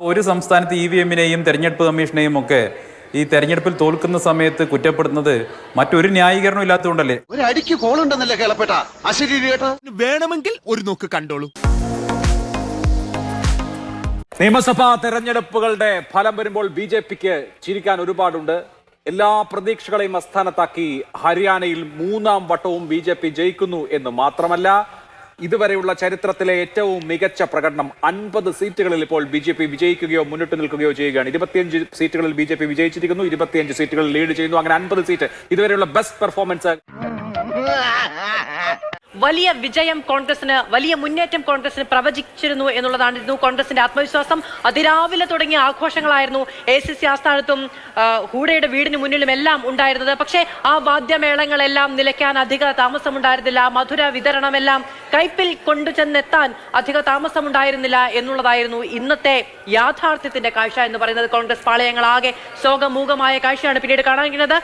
ഒരു സംസ്ഥാനത്ത് E V എമ്മിനെയും തെരഞ്ഞെടുപ്പ് കമ്മീഷനെയും ഒക്കെ ഈ തെരഞ്ഞെടുപ്പിൽ തോൽക്കുന്ന സമയത്ത് കുറ്റപ്പെടുന്നത് മറ്റൊരു ന്യായീകരണം ഇല്ലാത്തതുകൊണ്ടല്ലേ? ഒരു അടിക്ക് കോളുണ്ടെന്നല്ലേ കേളപ്പെട്ട? അശരീരി കേട്ടാ. വേണമെങ്കിൽ ഒരു നോക്ക് കണ്ടോളൂ. നിയമസഭാ തെരഞ്ഞെടുപ്പുകളുടെ ഫലം വരുമ്പോൾ ബി ജെ പിക്ക് ചിരിക്കാൻ ഒരുപാടുണ്ട്. എല്ലാ പ്രതീക്ഷകളെയും അസ്ഥാനത്താക്കി ഹരിയാനയിൽ മൂന്നാം വട്ടവും ബി ജെ പി ജയിക്കുന്നു എന്ന് മാത്രമല്ല ഇതുവരെയുള്ള ചരിത്രത്തിലെ ഏറ്റവും മികച്ച പ്രകടനം അൻപത് സീറ്റുകളിൽ ഇപ്പോൾ ബി ജെ പി വിജയിക്കുകയോ മുന്നിട്ട് നിൽക്കുകയോ ചെയ്യുകയാണ്. ഇരുപത്തിയഞ്ച് സീറ്റുകളിൽ ബി ജെ പി വിജയിച്ചിരിക്കുന്നു ഇരുപത്തിയഞ്ച് സീറ്റുകളിൽ ലീഡ് ചെയ്യുന്നു. അങ്ങനെ അൻപത് സീറ്റ് ഇതുവരെയുള്ള ബെസ്റ്റ് പെർഫോമൻസ് വലിയ വിജയം കോൺഗ്രസിന് വലിയ മുന്നേറ്റം കോൺഗ്രസിന് പ്രവചിച്ചിരുന്നു എന്നുള്ളതായിരുന്നു കോൺഗ്രസിന്റെ ആത്മവിശ്വാസം. അതിരാവിലെ തുടങ്ങിയ ആഘോഷങ്ങളായിരുന്നു എ സി സി ആസ്ഥാനത്തും ഹൂഡയുടെ വീടിന് മുന്നിലും എല്ലാം ഉണ്ടായിരുന്നത്. പക്ഷേ ആ വാദ്യമേളങ്ങളെല്ലാം നിലയ്ക്കാൻ അധിക താമസമുണ്ടായിരുന്നില്ല. മധുര വിതരണമെല്ലാം കൈപ്പിൽ കൊണ്ടുചെന്നെത്താൻ അധിക താമസമുണ്ടായിരുന്നില്ല എന്നുള്ളതായിരുന്നു ഇന്നത്തെ യാഥാർത്ഥ്യത്തിന്റെ കാഴ്ച എന്ന് പറയുന്നത്. കോൺഗ്രസ് പാളയങ്ങളാകെ ശോകമൂകമായ കാഴ്ചയാണ് പിന്നീട് കാണാൻ കഴിയുന്നത്.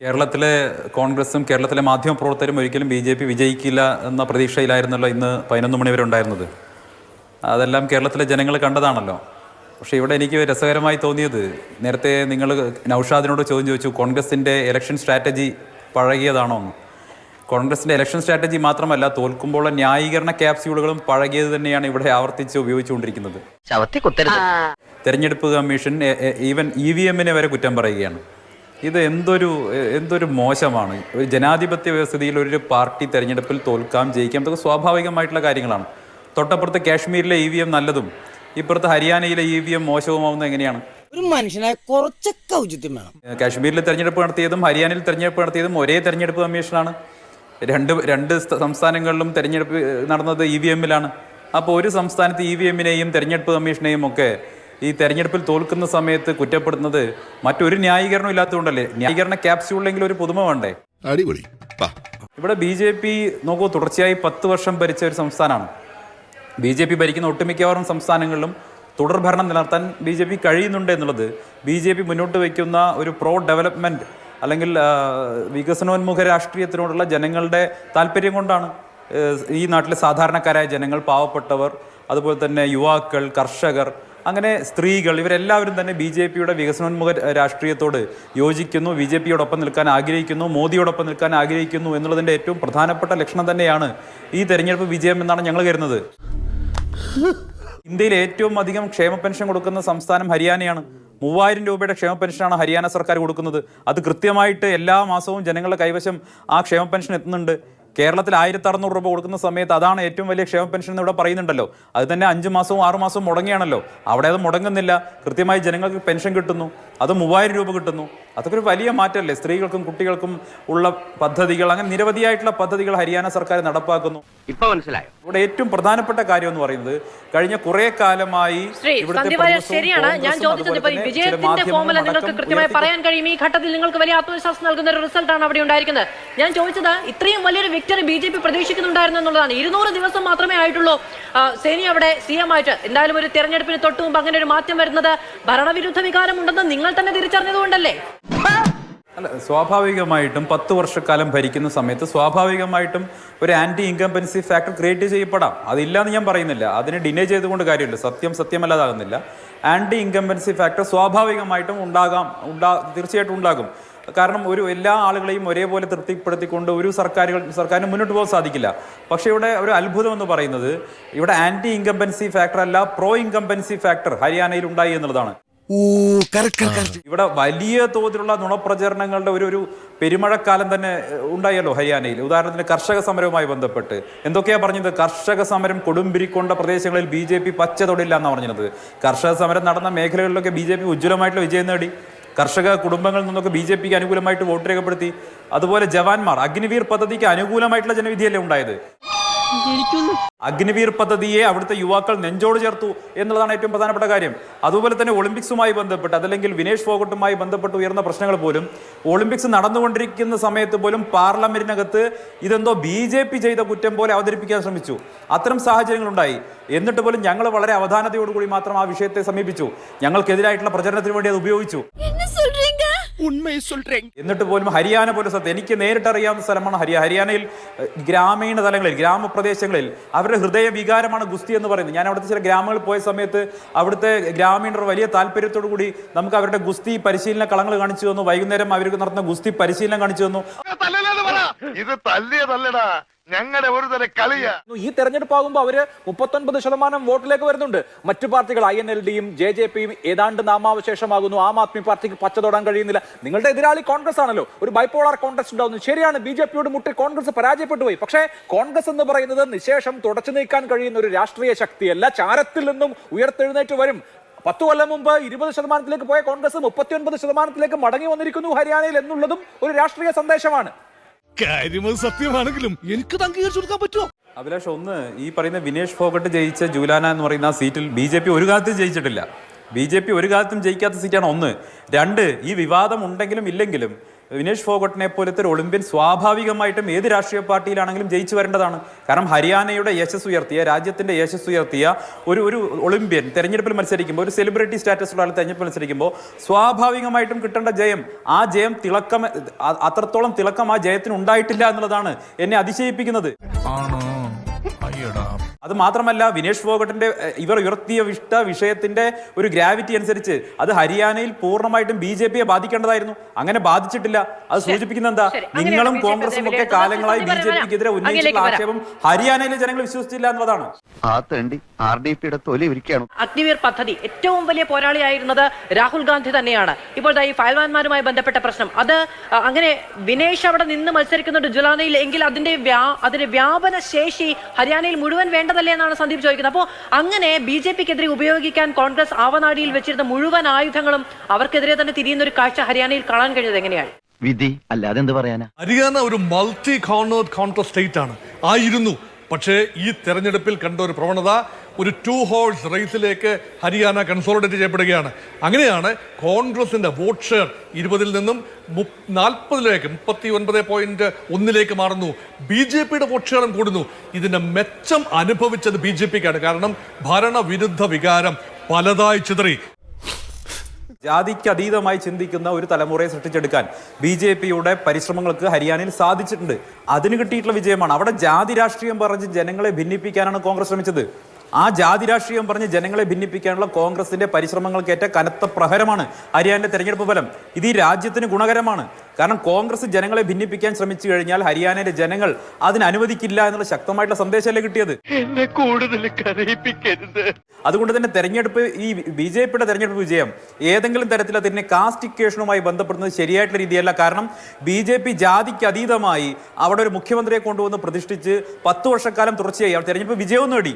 കേരളത്തിലെ കോൺഗ്രസും കേരളത്തിലെ മാധ്യമ മാധ്യമപ്രവർത്തകരും ഒരിക്കലും ബി ജെ പി വിജയിക്കില്ല എന്ന പ്രതീക്ഷയിലായിരുന്നല്ലോ ഇന്ന് പതിനൊന്ന് മണി വരെ ഉണ്ടായിരുന്നത്. അതെല്ലാം കേരളത്തിലെ ജനങ്ങൾ കണ്ടതാണല്ലോ. പക്ഷേ ഇവിടെ എനിക്ക് രസകരമായി തോന്നിയത് നേരത്തെ നിങ്ങൾ നൌഷാദിനോട് ചോദ്യം ചോദിച്ചു കോൺഗ്രസിന്റെ ഇലക്ഷൻ സ്ട്രാറ്റജി പഴകിയതാണോ? എന്ന്. കോൺഗ്രസിന്റെ ഇലക്ഷൻ സ്ട്രാറ്റജി മാത്രമല്ല തോൽക്കുമ്പോൾ ന്യായീകരണ ക്യാപ്സ്യൂളുകളും പഴകിയത് തന്നെയാണ് ഇവിടെ ആവർത്തിച്ച് ഉപയോഗിച്ചുകൊണ്ടിരിക്കുന്നത്. തെരഞ്ഞെടുപ്പ് കമ്മീഷൻ ഈവൻ ഇ വി എമ്മിനെ വരെ കുറ്റം പറയുകയാണ്. ഇത് എന്തൊരു എന്തൊരു മോശമാണ്. ഒരു ജനാധിപത്യ വ്യവസ്ഥയിൽ ഒരു പാർട്ടി തെരഞ്ഞെടുപ്പിൽ തോൽക്കാം ജയിക്കാം ഇതൊക്കെ സ്വാഭാവികമായിട്ടുള്ള കാര്യങ്ങളാണ്. തൊട്ടപ്പുറത്ത് കാശ്മീരിലെ ഇ വി എം നല്ലതും ഇപ്പുറത്ത് ഹരിയാനയിലെ ഇ വി എം മോശവുമാവുന്നത് എങ്ങനെയാണ്? ഒരു മനുഷ്യനായ കുറച്ചൊക്കെ ഔചിത്യം വേണം. കാശ്മീരിൽ തെരഞ്ഞെടുപ്പ് നടത്തിയതും ഹരിയാനയിൽ തെരഞ്ഞെടുപ്പ് നടത്തിയതും ഒരേ തെരഞ്ഞെടുപ്പ് കമ്മീഷനാണ്. രണ്ട് രണ്ട് സംസ്ഥാനങ്ങളിലും തെരഞ്ഞെടുപ്പ് നടന്നത് ഇ വി എമ്മിലാണ്. അപ്പോൾ ഒരു സംസ്ഥാനത്ത് ഇ വി എമ്മിനെയും തെരഞ്ഞെടുപ്പ് കമ്മീഷനെയും ഒക്കെ ഈ തെരഞ്ഞെടുപ്പിൽ തോൽക്കുന്ന സമയത്ത് കുറ്റപ്പെടുന്നത് മറ്റൊരു ന്യായീകരണം ഇല്ലാത്തതുകൊണ്ടല്ലേ? ന്യായീകരണ ക്യാപ്സ്യൂളിലെങ്കിലും ഒരു പുതുമ വേണ്ടേ? അടിപൊളി. ഇവിടെ ബി ജെ പി നോക്കൂ തുടർച്ചയായി പത്ത് വർഷം ഭരിച്ച ഒരു സംസ്ഥാനമാണ്. ബി ജെ പി ഭരിക്കുന്ന ഒട്ടുമിക്കവാറും സംസ്ഥാനങ്ങളിലും തുടർഭരണം നിലനിർത്താൻ ബി ജെ പി കഴിയുന്നുണ്ട് എന്നുള്ളത് ബി ജെ പി മുന്നോട്ട് വയ്ക്കുന്ന ഒരു പ്രോ ഡെവലപ്മെന്റ് അല്ലെങ്കിൽ വികസനോന്മുഖ രാഷ്ട്രീയത്തിനോടുള്ള ജനങ്ങളുടെ താല്പര്യം കൊണ്ടാണ് ഈ നാട്ടിലെ സാധാരണക്കാരായ ജനങ്ങൾ പാവപ്പെട്ടവർ അതുപോലെ തന്നെ യുവാക്കൾ കർഷകർ അങ്ങനെ സ്ത്രീകൾ ഇവരെല്ലാവരും തന്നെ ബി ജെ പിയുടെ വികസനോന്മുഖ രാഷ്ട്രീയത്തോട് യോജിക്കുന്നു ബി ജെ പിയോടൊപ്പം നിൽക്കാൻ ആഗ്രഹിക്കുന്നു മോദിയോടൊപ്പം നിൽക്കാൻ ആഗ്രഹിക്കുന്നു എന്നുള്ളതിന്റെ ഏറ്റവും പ്രധാനപ്പെട്ട ലക്ഷണം തന്നെയാണ് ഈ തെരഞ്ഞെടുപ്പ് വിജയം എന്നാണ് ഞങ്ങൾ കരുതുന്നത്. ഇന്ത്യയിൽ ഏറ്റവും അധികം ക്ഷേമ പെൻഷൻ കൊടുക്കുന്ന സംസ്ഥാനം ഹരിയാനയാണ്. മൂവായിരം രൂപയുടെ ക്ഷേമ പെൻഷനാണ് ഹരിയാന സർക്കാർ കൊടുക്കുന്നത്. അത് കൃത്യമായിട്ട് എല്ലാ മാസവും ജനങ്ങളുടെ കൈവശം ആ ക്ഷേമ പെൻഷൻ എത്തുന്നുണ്ട്. കേരളത്തിൽ ആയിരത്തി അറുന്നൂറ് രൂപ കൊടുക്കുന്ന സമയത്ത് അതാണ് ഏറ്റവും വലിയ ക്ഷേമ പെൻഷൻ എന്ന് ഇവിടെ പറയുന്നുണ്ടല്ലോ. അത് തന്നെ അഞ്ച് മാസവും ആറ് മാസവും മുടങ്ങിയാണല്ലോ. അവിടെ അത് മുടങ്ങുന്നില്ല. കൃത്യമായി ജനങ്ങൾക്ക് പെൻഷൻ കിട്ടുന്നു. അത് മൂവായിരം രൂപ കിട്ടുന്നു. അതൊക്കെ ഒരു വലിയ മാറ്റമല്ലേ? സ്ത്രീകൾക്കും കുട്ടികൾക്കും ഉള്ള പദ്ധതികൾ അങ്ങനെ നിരവധിയായിട്ടുള്ള പദ്ധതികൾ ഹരിയാന സർക്കാർ നടപ്പാക്കുന്നു. ഇപ്പൊ മനസ്സിലായോ? ഇവിടെ ഏറ്റവും പ്രധാനപ്പെട്ട കാര്യം എന്ന് പറയുന്നത് കഴിഞ്ഞ കുറെ കാലമായി ശരിയാണ്. ഞാൻ ചോദിച്ചത് വിജയത്തിന്റെ ഫോർമുല നിങ്ങൾക്ക് കൃത്യമായി പറയാൻ കഴിയും. ഈ ഘട്ടത്തിൽ നിങ്ങൾക്ക് വലിയ ആത്മവിശ്വാസം നൽകുന്ന ഒരു റിസൾട്ടാണ് അവിടെ ഉണ്ടായിരിക്കുന്നത്. ഞാൻ ചോദിച്ചത് ഇത്രയും വലിയൊരു വിക്ടറി ബി ജെ പി പ്രതീക്ഷിക്കുന്നുണ്ടായിരുന്നു എന്നുള്ളതാണ്. ഇരുന്നൂറ് ദിവസം മാത്രമേ ആയിട്ടുള്ളൂ. സേനി അവിടെ സി എം ആയിട്ട്. എന്തായാലും ഒരു തെരഞ്ഞെടുപ്പിന് തൊട്ട് മുമ്പ് അങ്ങനെ ഒരു മാറ്റം വരുന്നത് ഭരണവിരുദ്ധ വികാരം ഉണ്ടെന്ന് നിങ്ങൾ തന്നെ തിരിച്ചറിഞ്ഞതുകൊണ്ടല്ലേ? അല്ല സ്വാഭാവികമായിട്ടും പത്ത് വർഷക്കാലം ഭരിക്കുന്ന സമയത്ത് സ്വാഭാവികമായിട്ടും ഒരു ആന്റി ഇൻകംപൻസി ഫാക്ടർ ക്രിയേറ്റ് ചെയ്യപ്പെടാം. അതില്ലാന്ന് ഞാൻ പറയുന്നില്ല. അതിനെ ഡിനേ ചെയ്തുകൊണ്ട് കാര്യമില്ല. സത്യം സത്യമല്ലാതാകുന്നില്ല. ആന്റി ഇൻകംബൻസി ഫാക്ടർ സ്വാഭാവികമായിട്ടും ഉണ്ടാകാം ഉണ്ടാ തീർച്ചയായിട്ടും ഉണ്ടാകും. കാരണം ഒരു എല്ലാ ആളുകളെയും ഒരേപോലെ തൃപ്തിപ്പെടുത്തിക്കൊണ്ട് ഒരു സർക്കാരുകൾ സർക്കാരിന് മുന്നോട്ട് പോകാൻ സാധിക്കില്ല. പക്ഷേ ഇവിടെ ഒരു അത്ഭുതം എന്ന് പറയുന്നത് ഇവിടെ ആന്റി ഇൻകംബൻസി ഫാക്ടർ അല്ല പ്രോ ഇൻകംബൻസി ഫാക്ടർ ഹരിയാനയിൽ ഉണ്ടായി എന്നുള്ളതാണ്. ഇവിടെ വലിയ തോതിലുള്ള നുണപ്രചരണങ്ങളുടെ ഒരു ഒരു പെരുമഴക്കാലം തന്നെ ഉണ്ടായല്ലോ ഹരിയാനയിൽ. ഉദാഹരണത്തിന് കർഷക സമരവുമായി ബന്ധപ്പെട്ട്. എന്തൊക്കെയാ പറഞ്ഞത്? കർഷക സമരം കൊടുമ്പിരിക്കൊണ്ട പ്രദേശങ്ങളിൽ ബി ജെ പി പച്ച തൊടില്ല എന്നാണ് പറഞ്ഞത്. കർഷക സമരം നടന്ന മേഖലകളിലൊക്കെ ബി ജെ പി ഉജ്ജ്വലമായിട്ടുള്ള വിജയം നേടി. കർഷക കുടുംബങ്ങളിൽ നിന്നൊക്കെ ബി ജെ പിക്ക് അനുകൂലമായിട്ട് വോട്ട് രേഖപ്പെടുത്തി. അതുപോലെ ജവാന്മാർ അഗ്നിവീർ പദ്ധതിക്ക് അനുകൂലമായിട്ടുള്ള ജനവിധിയല്ലേ ഉണ്ടായത്? അഗ്നിവീർ പദ്ധതിയെ അവിടുത്തെ യുവാക്കൾ നെഞ്ചോട് ചേർത്തു എന്നുള്ളതാണ് ഏറ്റവും പ്രധാനപ്പെട്ട കാര്യം. അതുപോലെ തന്നെ ഒളിമ്പിക്സുമായി ബന്ധപ്പെട്ട് അതല്ലെങ്കിൽ വിനേഷ് ഫോഗട്ടുമായി ബന്ധപ്പെട്ട് ഉയർന്ന പ്രശ്നങ്ങൾ പോലും ഒളിമ്പിക്സ് നടന്നുകൊണ്ടിരിക്കുന്ന സമയത്ത് പോലും പാർലമെന്റിനകത്ത് ഇതെന്തോ ബി ജെ പി ചെയ്ത കുറ്റം പോലെ അവതരിപ്പിക്കാൻ ശ്രമിച്ചു. അത്തരം സാഹചര്യങ്ങളുണ്ടായി. എന്നിട്ട് പോലും ഞങ്ങൾ വളരെ അവധാനതയോടുകൂടി മാത്രം ആ വിഷയത്തെ സമീപിച്ചു. ഞങ്ങൾക്കെതിരായിട്ടുള്ള പ്രചരണത്തിന് വേണ്ടി അത് ഉപയോഗിച്ചു. ഉണ്മയെ சொல்றேன் എന്നിട്ട് പോലും ഹരിയാന പോലെ സ്ഥലത്ത് എനിക്ക് നേരിട്ട് അറിയാവുന്ന സ്ഥലമാണ് ഹരിയ ഹരിയാനയിൽ ഏഹ്, ഗ്രാമീണ തലങ്ങളിൽ ഗ്രാമപ്രദേശങ്ങളിൽ അവരുടെ ഹൃദയ വികാരമാണ് ഗുസ്തി എന്ന് പറയുന്നത് ഞാൻ അവിടുത്തെ ചില ഗ്രാമങ്ങളിൽ പോയ സമയത്ത് അവിടുത്തെ ഗ്രാമീണർ വലിയ താല്പര്യത്തോടു കൂടി നമുക്ക് അവരുടെ ഗുസ്തി പരിശീലന കളങ്ങൾ കാണിച്ചു തന്നു വൈകുന്നേരം അവർക്ക് നടത്തുന്ന ഗുസ്തി പരിശീലനം കാണിച്ചു തന്നു ഇത് തല്ലിയ തല്ലടാ ഞങ്ങളുടെ ഒരു തരം കളിയാ. ഈ തെരഞ്ഞെടുപ്പാകുമ്പോൾ അവർ മുപ്പത്തൊൻപത് ശതമാനം വോട്ടിലേക്ക് വരുന്നുണ്ട്. മറ്റു പാർട്ടികൾ ഐ എൻ എൽ ഡിയും ജെ ജെ പിയും ഏതാണ്ട് നാമാവശേഷമാകുന്നു. ആം ആദ്മി പാർട്ടിക്ക് പച്ച തൊടാൻ കഴിയുന്നില്ല. നിങ്ങളുടെ എതിരാളി കോൺഗ്രസ് ആണല്ലോ. ഒരു ബൈപ്പോളാർ കോൺഗ്രസ് ഉണ്ടാവുന്നു. ശരിയാണ് ബി ജെ പിയോട് മുട്ടി കോൺഗ്രസ് പരാജയപ്പെട്ടു പോയി. പക്ഷേ കോൺഗ്രസ് എന്ന് പറയുന്നത് നിശേഷം തുടച്ചു നീക്കാൻ കഴിയുന്ന ഒരു രാഷ്ട്രീയ ശക്തിയല്ല. ചാരത്തിൽ നിന്നും ഉയർത്തെഴുന്നേറ്റ് വരും. പത്തു കൊല്ലം മുമ്പ് ഇരുപത് ശതമാനത്തിലേക്ക് പോയ കോൺഗ്രസ് മുപ്പത്തിയൊൻപത് ശതമാനത്തിലേക്ക് മടങ്ങി വന്നിരിക്കുന്നു ഹരിയാനയിൽ എന്നുള്ളതും ഒരു രാഷ്ട്രീയ സന്ദേശമാണ്. കാര്യമത് സത്യമാണെങ്കിലും എനിക്ക് അംഗീകരിച്ചു കൊടുക്കാൻ പറ്റുമോ? അഭിലാഷ് ഒന്ന് ഈ പറയുന്ന വിനേഷ് ഫോഗട്ട് ജയിച്ച ജൂലാന എന്ന് പറയുന്ന ആ സീറ്റിൽ ബി ജെ പി ഒരു കാലത്തും ജയിച്ചിട്ടില്ല. ബി ജെ പി ഒരു കാലത്തും ജയിക്കാത്ത സീറ്റാണ് ഒന്ന്. രണ്ട് ഈ വിവാദം ഉണ്ടെങ്കിലും ഇല്ലെങ്കിലും വിനേഷ് ഫോഗട്ടിനെ പോലത്തെ ഒരു ഒളിമ്പ്യൻ സ്വാഭാവികമായിട്ടും ഏത് രാഷ്ട്രീയ പാർട്ടിയിലാണെങ്കിലും ജയിച്ചു വരേണ്ടതാണ്. കാരണം ഹരിയാനയുടെ യശസ് ഉയർത്തിയ രാജ്യത്തിന്റെ യശസ് ഉയർത്തിയ ഒരു ഒരു ഒളിമ്പ്യൻ തെരഞ്ഞെടുപ്പിൽ മത്സരിക്കുമ്പോൾ ഒരു സെലിബ്രിറ്റി സ്റ്റാറ്റസ് ഉള്ള തെരഞ്ഞെടുപ്പിൽ മത്സരിക്കുമ്പോൾ സ്വാഭാവികമായിട്ടും കിട്ടേണ്ട ജയം ആ ജയം തിളക്കം അത്രത്തോളം തിളക്കം ആ ജയത്തിന് ഉണ്ടായിട്ടില്ല എന്നുള്ളതാണ് എന്നെ അതിശയിപ്പിക്കുന്നത്. അത് മാത്രമല്ല വിനേഷ് ഫോഗട്ടിന്റെ ഇവർ ഉയർത്തിയ വിഷ്ട വിഷയത്തിന്റെ ഒരു ഗ്രാവിറ്റി അനുസരിച്ച് അത് ഹരിയാനയിൽ പൂർണമായിട്ടും ബി ജെ പിയെ ബാധിക്കേണ്ടതായിരുന്നു. അങ്ങനെ ബാധിച്ചിട്ടില്ല. അത് സൂചിപ്പിക്കുന്ന എന്താ നിങ്ങളും കോൺഗ്രസും ഒക്കെ കാലങ്ങളായി ബി ജെ. പിക്കെതിരെ ഉന്നയിച്ചിട്ടുള്ള ആക്ഷേപം ഹരിയാനയിലെ ജനങ്ങൾ വിശ്വസിച്ചില്ല എന്നുള്ളതാണ്. അഗ്നിവീർ പദ്ധതി ഏറ്റവും വലിയ പോരാളിയായിരുന്നത് രാഹുൽ ഗാന്ധി തന്നെയാണ്. ഇപ്പോൾ ഈ ഫയൽവാൻമാരുമായി ബന്ധപ്പെട്ട പ്രശ്നം. അത് അങ്ങനെ വിനേഷ് അവിടെ നിന്ന് മത്സരിക്കുന്നുണ്ട് ജുലാനയിൽ എങ്കിൽ അതിന്റെ വ്യാ- അതിന്റെ വ്യാപന ശേഷി ഹരിയാനയിൽ മുഴുവൻ വേണ്ടതല്ലേ എന്നാണ് സന്ദീപ് ചോദിക്കുന്നത്. അപ്പോൾ അങ്ങനെ ബി ജെ പിക്കെതിരെ ഉപയോഗിക്കാൻ കോൺഗ്രസ് ആവനാടിയിൽ വെച്ചിരുന്ന മുഴുവൻ ആയുധങ്ങളും അവർക്കെതിരെ തന്നെ തിരിയുന്ന ഒരു കാഴ്ച ഹരിയാനയിൽ കാണാൻ കഴിഞ്ഞത് എങ്ങനെയാണ്? വിധി അല്ലാതെ എന്ത് പറയാനാ? ഹരിയാന ഒരു മൾട്ടി കോൺഗ്രസ് സ്റ്റേറ്റ് ആണ്. ആയിരുന്നു. പക്ഷേ ഈ തെരഞ്ഞെടുപ്പിൽ കണ്ട ഒരു പ്രവണത ഒരു ടു ഹോൾസ് റേസിലേക്ക് ഹരിയാന കൺസോളിഡേറ്റ് ചെയ്യപ്പെടുകയാണ്. അങ്ങനെയാണ് കോൺഗ്രസിന്റെ വോട്ട് ഷെയർ ഇരുപതിൽ നിന്നും മു നാൽപ്പതിലേക്ക് മുപ്പത്തി ഒൻപത് പോയിന്റ് ഒന്നിലേക്ക് മാറുന്നു. ബി ജെ പിയുടെ വോട്ട് ഷെയറും കൂടുന്നു. ഇതിന്റെ മെച്ചം അനുഭവിച്ചത് ബി ജെ പിക്കാണ്. കാരണം ഭരണവിരുദ്ധ വികാരം പലതായി ചിതറി. ജാതിക്ക് അതീതമായി ചിന്തിക്കുന്ന ഒരു തലമുറയെ സൃഷ്ടിച്ചെടുക്കാൻ ബി ജെ പിയുടെ പരിശ്രമങ്ങൾക്ക് ഹരിയാനയിൽ സാധിച്ചിട്ടുണ്ട്. അതിന് കിട്ടിയിട്ടുള്ള വിജയമാണ്. അവിടെ ജാതി രാഷ്ട്രീയം പറഞ്ഞ് ജനങ്ങളെ ഭിന്നിപ്പിക്കാനാണ് കോൺഗ്രസ് ശ്രമിച്ചത്. ആ ജാതി രാഷ്ട്രീയം പറഞ്ഞ് ജനങ്ങളെ ഭിന്നിപ്പിക്കാനുള്ള കോൺഗ്രസിന്റെ പരിശ്രമങ്ങൾക്കേറ്റ കനത്ത പ്രഹരമാണ് ഹരിയാനയുടെ തെരഞ്ഞെടുപ്പ് ഫലം. ഇത് ഈ രാജ്യത്തിന് ഗുണകരമാണ്. കാരണം കോൺഗ്രസ് ജനങ്ങളെ ഭിന്നിപ്പിക്കാൻ ശ്രമിച്ചു കഴിഞ്ഞാൽ ഹരിയാനയിലെ ജനങ്ങൾ അതിന് അനുവദിക്കില്ല എന്നുള്ള ശക്തമായിട്ടുള്ള സന്ദേശമല്ലേ കിട്ടിയത്? എന്നെ കൂടുതൽ കരയിപ്പിക്കരുത്. അതുകൊണ്ട് തന്നെ തെരഞ്ഞെടുപ്പ് ഈ ബി ജെ പിയുടെ തെരഞ്ഞെടുപ്പ് വിജയം ഏതെങ്കിലും തരത്തിൽ അതിനെ കാസ്റ്റിക്കേഷനുമായി ബന്ധപ്പെടുന്നത് ശരിയായിട്ടുള്ള രീതിയല്ല. കാരണം ബി ജെ പി ജാതിക്ക് അതീതമായി അവിടെ ഒരു മുഖ്യമന്ത്രിയെ കൊണ്ടുവന്ന് പ്രതിഷ്ഠിച്ച് പത്ത് വർഷക്കാലം തുടർച്ചയായി അവർ തെരഞ്ഞെടുപ്പ് വിജയവും നേടി.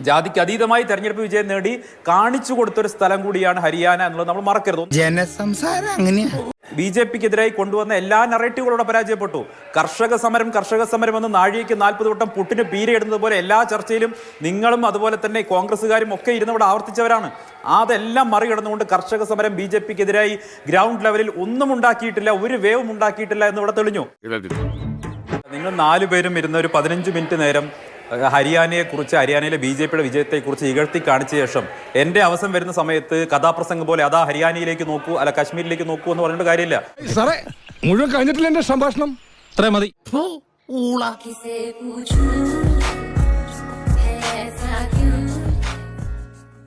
ജാതിക്ക് അതീതമായി തെരഞ്ഞെടുപ്പ് വിജയം നേടി കാണിച്ചു കൊടുത്തൊരു സ്ഥലം കൂടിയാണ് ഹരിയാന എന്നുള്ളത് നമ്മൾ മറക്കരുത്. ജനസംസാരം അങ്ങനെയാണ് ബി ജെ പിക്കെതിരായി കൊണ്ടുവന്ന എല്ലാ നറേറ്റീവുകളോടെ പരാജയപ്പെട്ടു. കർഷക സമരം കർഷക സമരം എന്ന് നാഴികയ്ക്ക് നാൽപ്പത് വട്ടം പുട്ടിന് പീരയിടുന്നത് പോലെ എല്ലാ ചർച്ചയിലും നിങ്ങളും അതുപോലെ തന്നെ കോൺഗ്രസ്സുകാരും ഒക്കെ ഇരുന്നവിടെ ആവർത്തിച്ചവരാണ്. അതെല്ലാം മറികടന്നുകൊണ്ട് കർഷക സമരം ബി ജെ പിക്കെതിരായി ഗ്രൗണ്ട് ലെവലിൽ ഒന്നും ഉണ്ടാക്കിയിട്ടില്ല ഒരു വേവും ഉണ്ടാക്കിയിട്ടില്ല എന്ന് ഇവിടെ തെളിഞ്ഞു. നിങ്ങൾ നാലു പേരും ഇരുന്ന ഒരു പതിനഞ്ച് മിനിറ്റ് നേരം ഹരിയാനയെക്കുറിച്ച് ഹരിയാനയിലെ ബി ജെ പിയുടെ വിജയത്തെക്കുറിച്ച് ഇകഴ്ത്തി കാണിച്ച ശേഷം എന്റെ അവസരം വരുന്ന സമയത്ത് കഥാപ്രസംഗം പോലെ അതാ ഹരിയാനയിലേക്ക് നോക്കൂ അല്ല കാശ്മീരിലേക്ക് നോക്കൂ എന്ന് പറഞ്ഞിട്ട് കാര്യമില്ല. സാറേ മുഴുവൻ കഴിഞ്ഞിട്ടില്ല എന്റെ സംഭാഷണം. അത്രേ മതി.